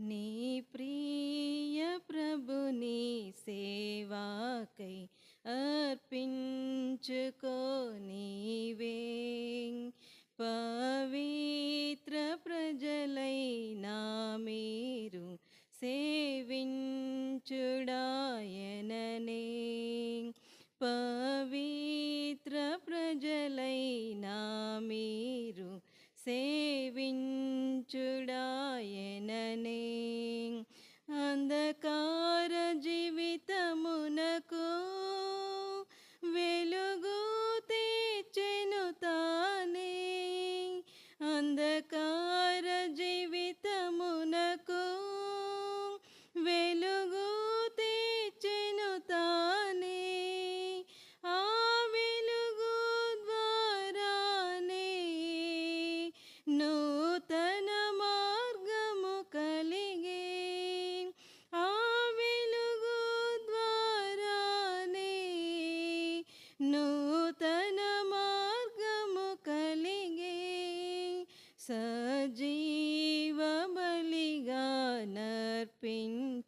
నీ ప్రియ ప్రభుని సేవాకై అర్పించుకో నీవే. పవిత్ర ప్రజలైనా మీరు సేవించుడాయననే. పవిత్ర ప్రజలైనా మీరు సే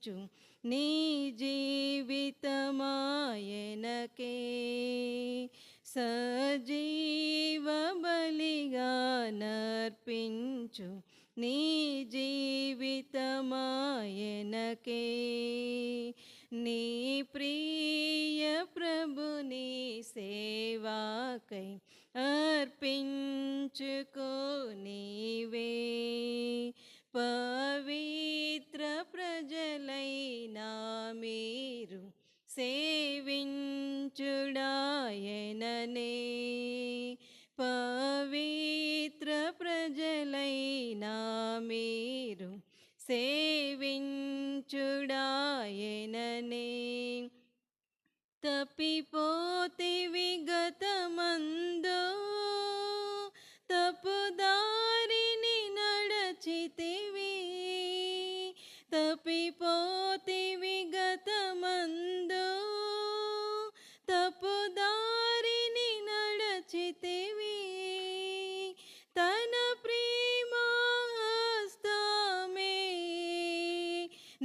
నర్పించు నీ జీవితమాయనకే సజీవ బలిగా నర్పించు. నీ జీవితమాయనకే నీ ప్రియ ప్రభుని సేవాకై అర్పించుకో నీవే.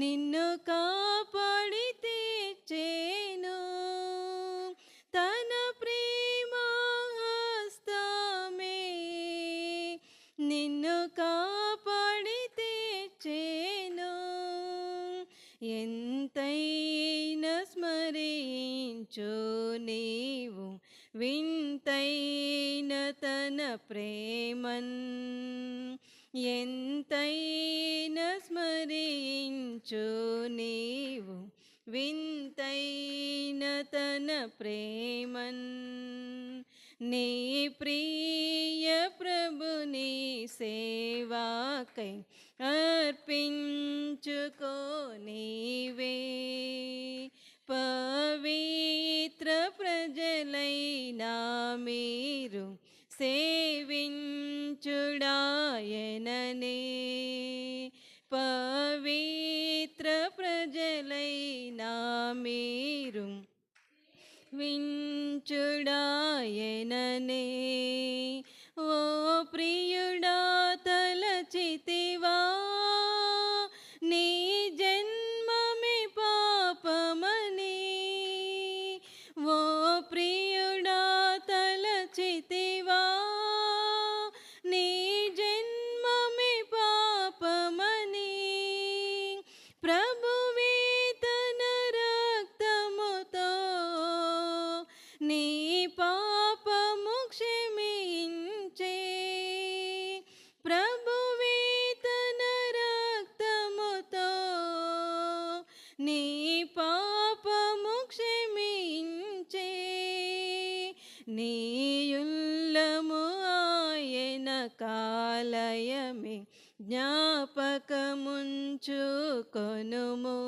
నిన్ను కాపాడితే చేను. తన ప్రేమ హస్తమే. నిన్ను కాపాడితే చేను. ఎంతైన స్మరించు నీవు వింతైన తన ప్రేమన్. ఎంత స్మరించు నీవు వింతైన తన ప్రేమన్. నీ ప్రియ ప్రభుని సేవాకై అర్పించుకో నీవే. పవిత్ర ప్రజలైనా మీరు సేవించుడాయననే నీయుల్లము ఆయన కాలయమే జ్ఞాపకముంచుకొనుము.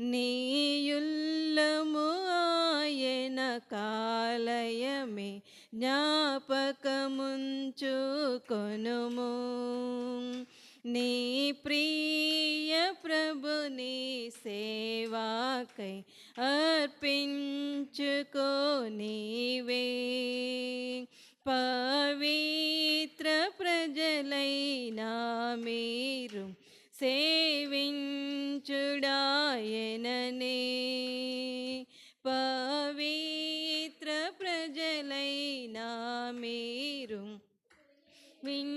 నీయుల్లము ఆయన కాలయమే జ్ఞాపకముంచుకొనుము. నీ ప్రియ ప్రభుని సేవాకై అర్పించుకో నీవే. పవిత్ర ప్రజలైనా మీరు సేవించుడాయననే. పవిత్ర ప్రజలైనా మీరు విన్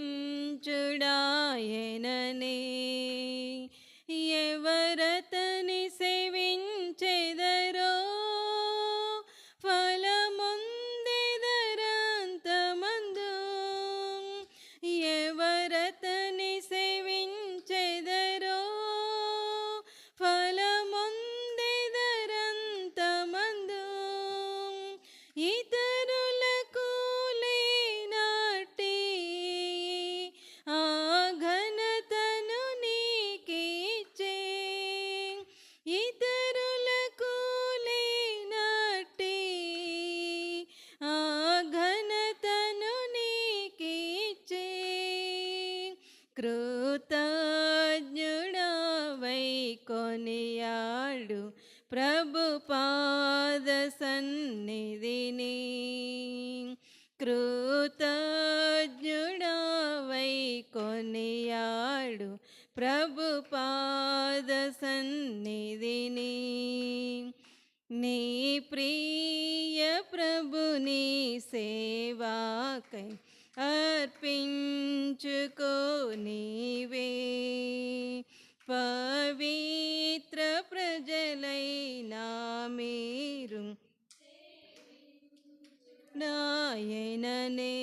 ప్రభుపాద సన్నిధిని నీ ప్రియ ప్రభుని సేవాకై అర్పించుకో నీవే. పవిత్ర ప్రజలైనా మీరు నాయననే.